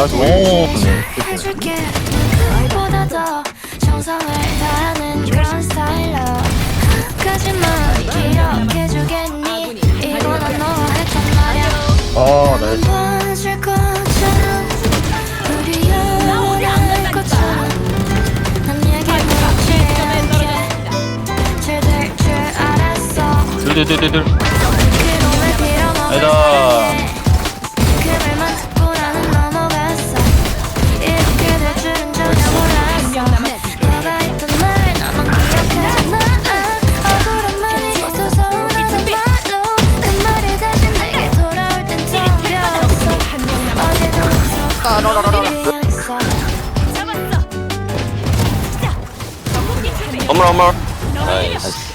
나이스 오. 해줄게. 그보다 더 정성을 다하는 그런 스타일러. 까지만 기억해 주겠니? 이건 너와 했단 말야. 아 나이스 번질 것처럼. 우리 영원할 것처럼. 난 얘기 묻지 않게 잘될 줄 알았어. 둘둘둘둘 그놈을 빌어먹을 아니다. 사이 어머 어머 나이스